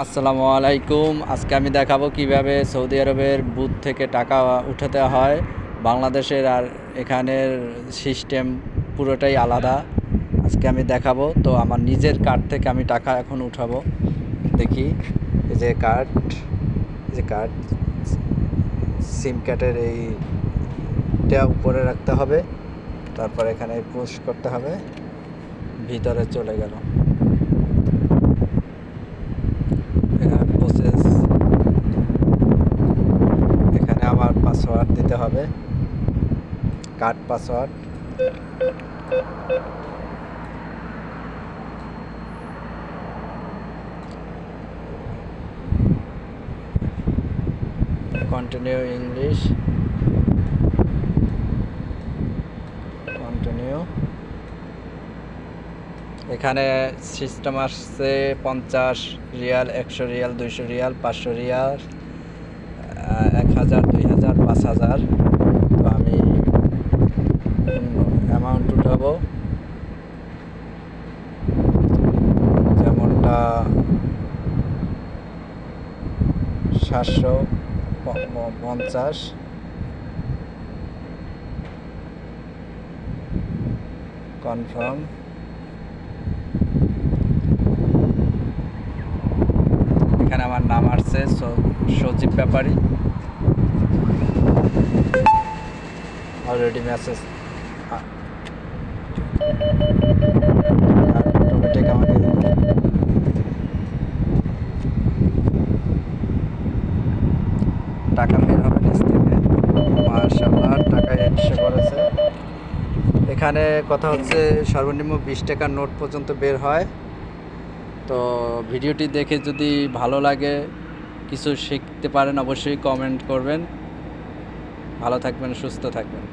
আসসালামু আলাইকুম। আজকে আমি দেখাবো কীভাবে সৌদি আরবের বুথ থেকে টাকা উঠাতে হয়। বাংলাদেশের আর এখানের সিস্টেম পুরোটাই আলাদা। আজকে আমি দেখাবো। তো আমার নিজের কার্ড থেকে আমি টাকা এখন উঠাবো। দেখি, এই যে কার্ড যে কার্ড, সিম কার্ডের এইটা উপরে রাখতে হবে। তারপর এখানে পোস্ট করতে হবে। ভিতরে চলে গেল এখানে প্রসেস এখানে আমার পাসওয়ার্ড দিতে হবে। Card password. Continue English continue এখানে সিস্টেম আসছে পঞ্চাশ রিয়াল, একশো রিয়াল, দুইশো রিয়াল, পাঁচশো রিয়াল। সাতশো পঞ্চাশ। কনফার্ম। এখানে আমার নাম আসছে Sajib Bepari. Already message automatic আমাকে টাকা বের হবে নিচ থেকে। মার্শাল্লাহ টাকা এসে করেছে। এখানে কথা হচ্ছে, সর্বনিম্ন বিশ টাকার নোট পর্যন্ত বের হয়। তো ভিডিওটি দেখে যদি ভালো লাগে, কিছু শিখতে পারেন, অবশ্যই কমেন্ট করবেন। ভালো থাকবেন, সুস্থ থাকবেন।